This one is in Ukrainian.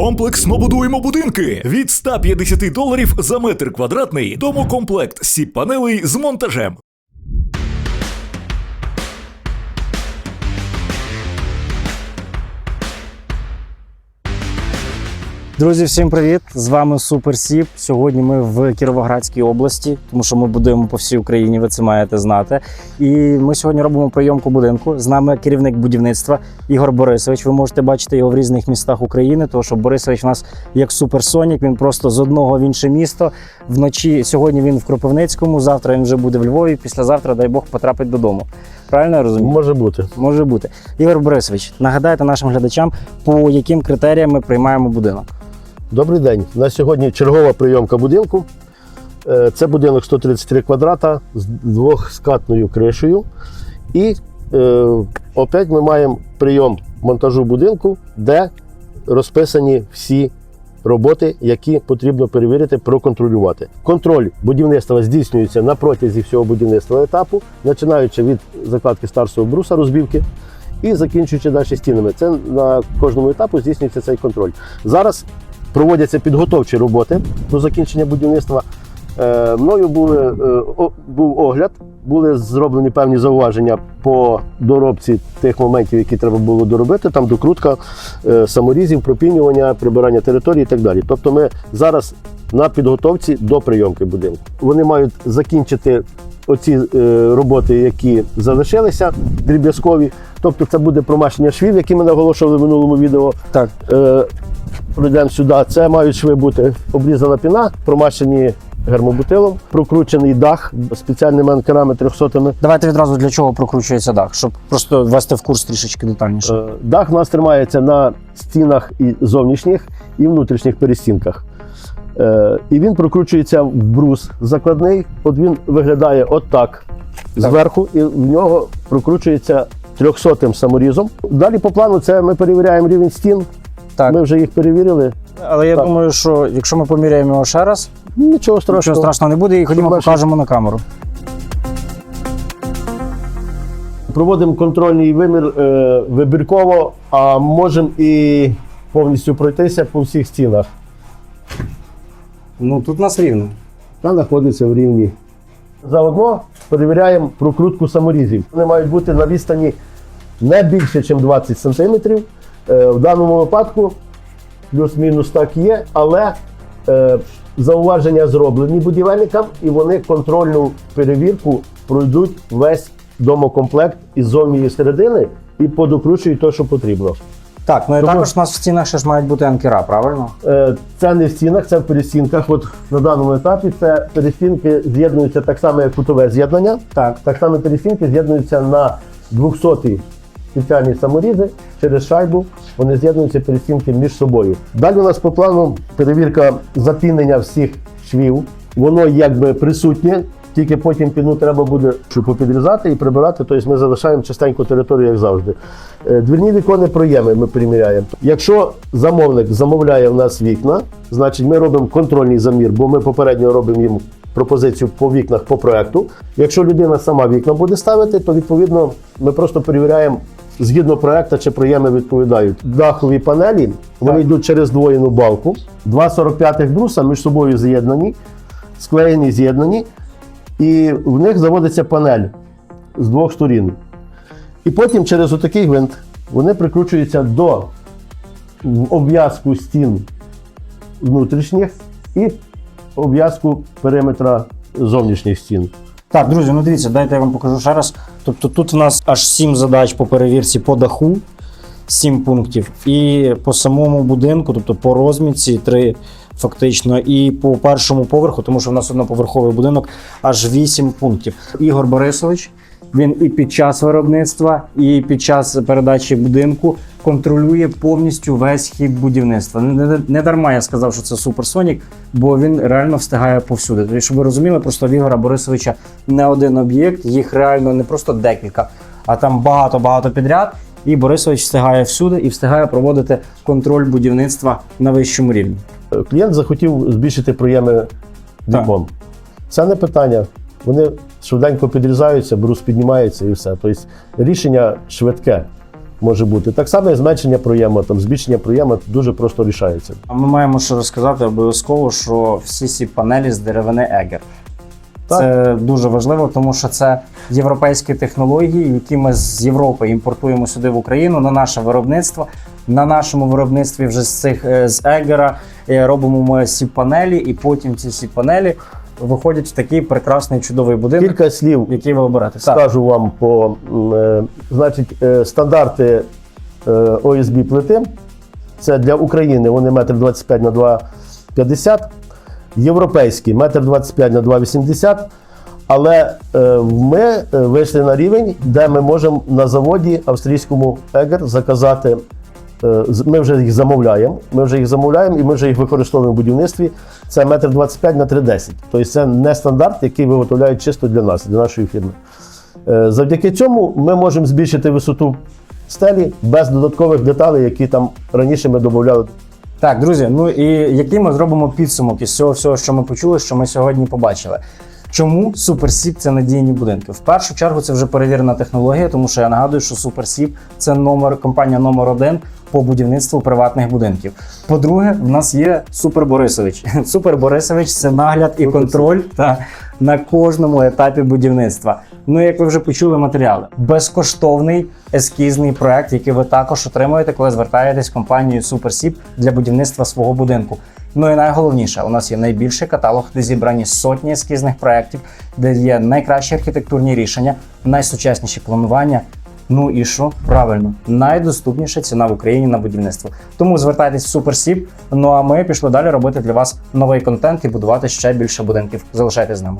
Комплексно будуємо будинки від 150 доларів за метр квадратний. Домокомплект сіп панелей з монтажем. Друзі, всім привіт! З вами Супер Сіп. Сьогодні ми в Кіровоградській області, тому що ми будуємо по всій Україні. Ви це маєте знати. І ми сьогодні робимо прийомку будинку. З нами керівник будівництва Ігор Борисович. Ви можете бачити його в різних містах України. Тому що Борисович у нас як суперсонік. Він просто з одного в інше місто. Вночі сьогодні він в Кропивницькому. Завтра він вже буде в Львові. Післязавтра, дай Бог, потрапить додому. Правильно я розумію? Може бути. Може бути. Ігор Борисович, нагадайте нашим глядачам, по яким критеріям ми приймаємо будинок. Добрий день. На сьогодні чергова прийомка будинку. Е, Це будинок 133 квадрата з двохскатною кришею. І е, опять ми маємо прийом монтажу будинку, де розписані всі роботи, які потрібно перевірити, проконтролювати. Контроль будівництва здійснюється на протязі всього будівництва етапу, починаючи від закладки старшого бруса розбівки і закінчуючи далі стінами. Це на кожному етапу здійснюється цей контроль. Зараз проводяться підготовчі роботи до закінчення будівництва. Е, мною були, е, був огляд, були зроблені певні зауваження по доробці тих моментів, які треба було доробити. Там докрутка е, саморізів, пропінювання, прибирання території і так далі. Тобто ми зараз на підготовці до прийомки будинку. Вони мають закінчити оці роботи, які залишилися, дріб'язкові. Тобто це буде промащення швів, які ми наголошували в минулому відео. Так. Пройдемо сюди. Це мають шви бути обрізана піна, промащені гермобутилом, прокручений дах спеціальними анкерами 300 Давайте відразу для чого прокручується дах, щоб просто ввести в курс трішечки детальніше. Е, Дах у нас тримається на стінах і зовнішніх і внутрішніх перестінках. Е, І він прокручується в брус закладний. От він виглядає отак зверху, і в нього прокручується 300 саморізом. Далі по плану це ми перевіряємо рівень стін. Так. Ми вже їх перевірили. Але я так. думаю, що якщо ми поміряємо його ще раз, Нічого страшного. нічого страшного не буде, і ходімо покажемо на камеру. Проводимо контрольний вимір е, вибірково, а можемо і повністю пройтися по всіх стінах. Ну тут у нас рівно. Та знаходиться в рівні. Заодно перевіряємо прокрутку саморізів. Вони мають бути на відстані не більше, ніж 20 см. Е, В даному випадку плюс-мінус так є, але е, зауваження зроблені будівельникам, і вони контрольну перевірку пройдуть весь домокомплект із зовні середини і подокручують те, що потрібно. Так, ну і Тому- також у нас в стінах ще ж мають бути анкера, правильно? Е, Це не в стінах, це в перестінках. От на даному етапі це перестінки з'єднуються так само, як кутове з'єднання. Так. Так само перестінки з'єднуються на 200 спеціальні саморізи через шайбу. Вони з'єднуються перестінки між собою. Далі у нас по плану перевірка запінення всіх швів. Воно якби присутнє. Тільки потім піну треба буде попідрізати і прибирати, тобто ми залишаємо чистеньку територію, як завжди. Е, Двірні віконні проєми ми приміряємо. Якщо замовник замовляє в нас вікна, значить ми робимо контрольний замір, бо ми попередньо робимо їм пропозицію по вікнах по проекту. Якщо людина сама вікна буде ставити, то відповідно ми просто перевіряємо. Згідно проекту, чи проєми відповідають. Дахові панелі вони Так. йдуть через двоєну балку. Два 45-х бруса між собою з'єднані, склеєні, з'єднані, і в них заводиться панель з двох сторін. І потім через отакий гвинт вони прикручуються до обв'язку стін внутрішніх і обв'язку периметра зовнішніх стін. Так, друзі, ну дивіться, дайте я вам покажу ще раз. Тобто тут у нас аж сім задач по перевірці по даху, сім пунктів, і по самому будинку, тобто по розмітці три фактично, і по першому поверху, тому що в нас одноповерховий будинок, аж вісім пунктів. Ігор Борисович. Він і під час виробництва, і під час передачі будинку контролює повністю весь хід будівництва. Не, дарма я сказав, що це суперсонік, бо він реально встигає повсюди. Тобто, щоб ви розуміли, просто в Ігора Борисовича не один об'єкт, їх реально не просто декілька, а там багато-багато підряд. І Борисович встигає всюди і встигає проводити контроль будівництва на вищому рівні. Клієнт захотів збільшити проєми вікон. Це не питання. Вони швиденько підрізаються, брус піднімається і все. Тобто рішення швидке. Може бути. Так само і зменшення проєму, там збільшення проєму дуже просто рішається. А ми маємо ще розказати обов'язково, що всі ці панелі з деревини Егер. Це дуже важливо, тому що це європейські технології, які ми з Європи імпортуємо сюди в Україну на наше виробництво. На нашому виробництві вже з цих е, з Егера е, робимо ми ці панелі, і потім ці всі панелі виходять в такий прекрасний чудовий будинок, Кілька слів який ви. Так. скажу вам по е, значить, е, стандарти е, ОСБ плити. Це для України вони 1,25 на 2,50 Європейські 1,25 на 2,80 Але е, ми е, вийшли на рівень, де ми можемо на заводі австрійському Егер заказати. Е, Ми вже їх замовляємо. Ми вже їх замовляємо і ми вже їх використовуємо в будівництві. Це 1,25 на 3,10. Тобто це не стандарт, який виготовляють чисто для нас, для нашої фірми. Е, Завдяки цьому ми можемо збільшити висоту стелі без додаткових деталей, які там раніше ми додавали. Так, друзі, ну і який ми зробимо підсумок із цього всього, що ми почули, що ми сьогодні побачили. Чому суперсіп це надійні будинки? В першу чергу це вже перевірена технологія, тому що я нагадую, що суперсіп це номер компанія номер один по будівництву приватних будинків. По-друге, в нас є Супер Борисович. Супер Борисович це нагляд і контроль та на кожному етапі будівництва. Ну, як ви вже почули матеріали, безкоштовний ескізний проект, який ви також отримуєте, коли звертаєтесь в компанію SuperSip для будівництва свого будинку. Ну і найголовніше, у нас є найбільший каталог, де зібрані сотні ескізних проєктів, де є найкращі архітектурні рішення, найсучасніші планування. Ну і що правильно, найдоступніша ціна в Україні на будівництво. Тому звертайтесь в Суперсіп. Ну а ми пішли далі робити для вас новий контент і будувати ще більше будинків. Залишайтесь з нами.